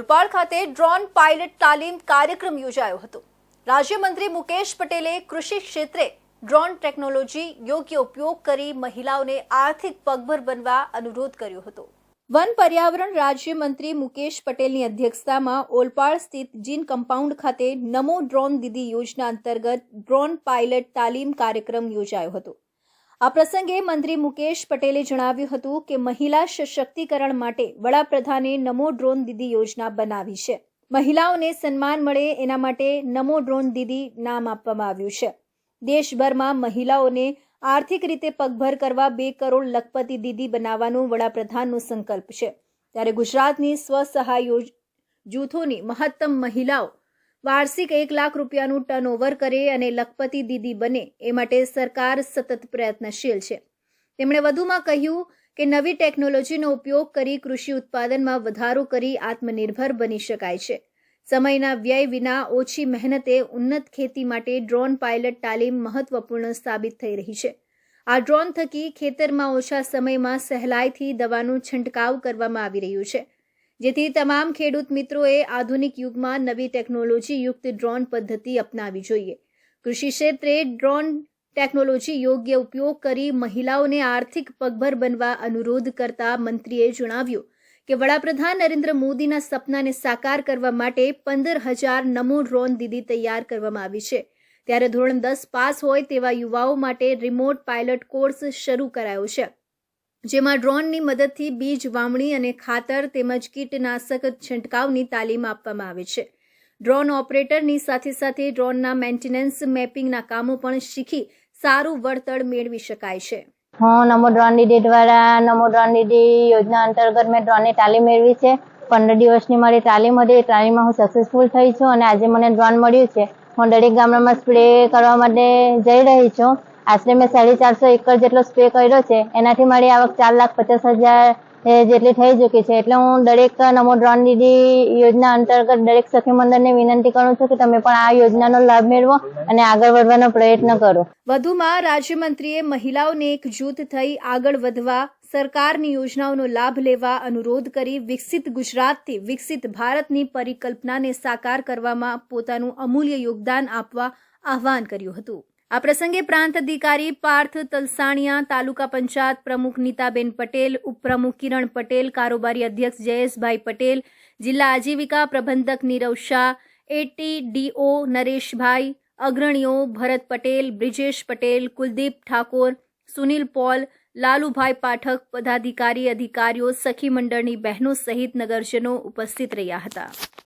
ઓલપાડ ખાતે drone pilot તાલીમ કાર્યક્રમ યોજાયો હતો. રાજ્યમંત્રી મુકેશ પટેલે કૃષિ ક્ષેત્રે ડ્રોન ટેકનોલોજી યોગ્ય ઉપયોગ કરી મહિલાઓને આર્થિક પગભર બનવા અનુરોધ કર્યો હતો. વન પર્યાવરણ રાજ્યમંત્રી મુકેશ પટેલની અધ્યક્ષતામાં ઓલપાડ સ્થિત જીન કમ્પાઉન્ડ ખાતે નમો ડ્રોન દીદી યોજના અંતર્ગત ડ્રોન પાયલટ તાલીમ કાર્યક્રમ યોજાયો હતો. આ પ્રસંગે મંત્રી મુકેશ પટેલે જણાવ્યું હતું કે મહિલા સશક્તિકરણ માટે વડાપ્રધાને નમો ડ્રોન દીદી યોજના બનાવી છે. મહિલાઓને સન્માન મળે એના માટે નમો ડ્રોન દીદી નામ આપવામાં આવ્યું છે. દેશભરમાં મહિલાઓને આર્થિક રીતે પગભર કરવા બે કરોડ લખપતિ દીદી બનાવવાનો વડાપ્રધાનનો સંકલ્પ છે. ત્યારે ગુજરાતની સ્વસહાય યોજ- જૂથોની મહત્તમ મહિલાઓ વાર્ષિક એક લાખ રૂપિયાનું ટર્નઓવર કરે અને લખપતિ દીદી બને, એ માટે સરકાર સતત પ્રયત્નશીલ છે. તેમણે વધુમાં કહ્યું કે નવી ટેકનોલોજીનો ઉપયોગ કરી કૃષિ ઉત્પાદનમાં વધારો કરી આત્મનિર્ભર બની શકાય છે. સમયના વ્યય વિના ઓછી મહેનતે ઉન્નત ખેતી માટે ડ્રોન પાયલટ તાલીમ મહત્વપૂર્ણ સાબિત થઈ રહી છે. આ ડ્રોન થકી ખેતરમાં ઓછા સમયમાં સહેલાઈથી દવાનું છંટકાવ કરવામાં આવી રહ્યું છે. જેથી તમામ ખેડૂત મિત્રોએ આધુનિક યુગમાં નવી ટેકનોલોજી યુક્ત ડ્રોન પદ્ધતિ અપનાવી જોઈએ. કૃષિ ક્ષેત્રે ડ્રોન ટેકનોલોજી યોગ્ય ઉપયોગ કરી મહિલાઓને આર્થિક પગભર બનવા અનુરોધ કરતા મંત્રીએ જણાવ્યું કે વડાપ્રધાન નરેન્દ્ર મોદીના સપનાને સાકાર કરવા માટે પંદર હજાર નમો ડ્રોન દીદી તૈયાર કરવામાં આવી છે. ત્યારે ધોરણ દસ પાસ હોય તેવા યુવાઓ માટે રિમોટ પાયલટ કોર્સ શરૂ કરાયો છે. જેમાં ડ્રોનની મદદથી બીજ વાવણી અને ખાતર તેમજ કીટનાશક છંટકાવની તાલીમ આપવામાં આવે છે. ડ્રોન ઓપરેટરની સાથે સાથે ડ્રોનના મેન્ટેનન્સ મેપિંગના કામો પણ શીખી સારું વળતર મેળવી શકાય છે. હું નમો ડ્રોન દીદી દ્વારા નમો ડ્રોન દીદી યોજના અંતર્ગત મેં ડ્રોનની તાલીમ મેળવી છે. પંદર દિવસની મારી તાલીમ હતી. એ તાલીમમાં હું સક્સેસફુલ થઈ છું અને આજે મને ડ્રોન મળ્યું છે. હું દરેક ગામડામાં સ્પ્રે કરવા માટે જઈ રહી છું. આશરે મેં સાડી ચારસો એકર જેટલો સ્પ્રે કર્યો છે. એનાથી મારી આવક ચાર લાખ પચાસ હજાર જેટલી થઈ ચૂકી છે. એટલે હું દરેક નમો ડ્રોન દીદી યોજના અંતર્ગત દરેક સખી મંડળને વિનંતી કરું છું કે તમે પણ આ યોજનાનો લાભ મેળવો અને આગળ વધવાનો પ્રયત્ન કરો. વધુમાં રાજ્યમંત્રીએ મહિલાઓને એક જૂથ થઈ આગળ વધવા, સરકારની યોજનાઓનો લાભ લેવા અનુરોધ કરી વિકસિત ગુજરાતથી વિકસિત ભારતની પરિકલ્પનાને સાકાર કરવામાં પોતાનું અમૂલ્ય યોગદાન આપવા આહવાન કર્યું હતું. આ પ્રસંગે પ્રાંત અધિકારી પાર્થ તલસાણિયા, તાલુકા પંચાયત પ્રમુખ નીતાબેન પટેલ, ઉપપ્રમુખ કિરણ પટેલ, કારોબારી અધ્યક્ષ જયેશભાઈ પટેલ, જિલ્લા આજીવિકા પ્રબંધક નીરવ શાહ, એટીડીઓ નરેશભાઈ, અગ્રણીઓ ભરત પટેલ, બ્રિજેશ પટેલ, કુલદીપ ઠાકોર, સુનિલ પોલ, લાલુભાઈ પાઠક, પદાધિકારી, અધિકારીઓ, સખી મંડળની બહેનો સહિત નગરજનો ઉપસ્થિત રહ્યા હતા.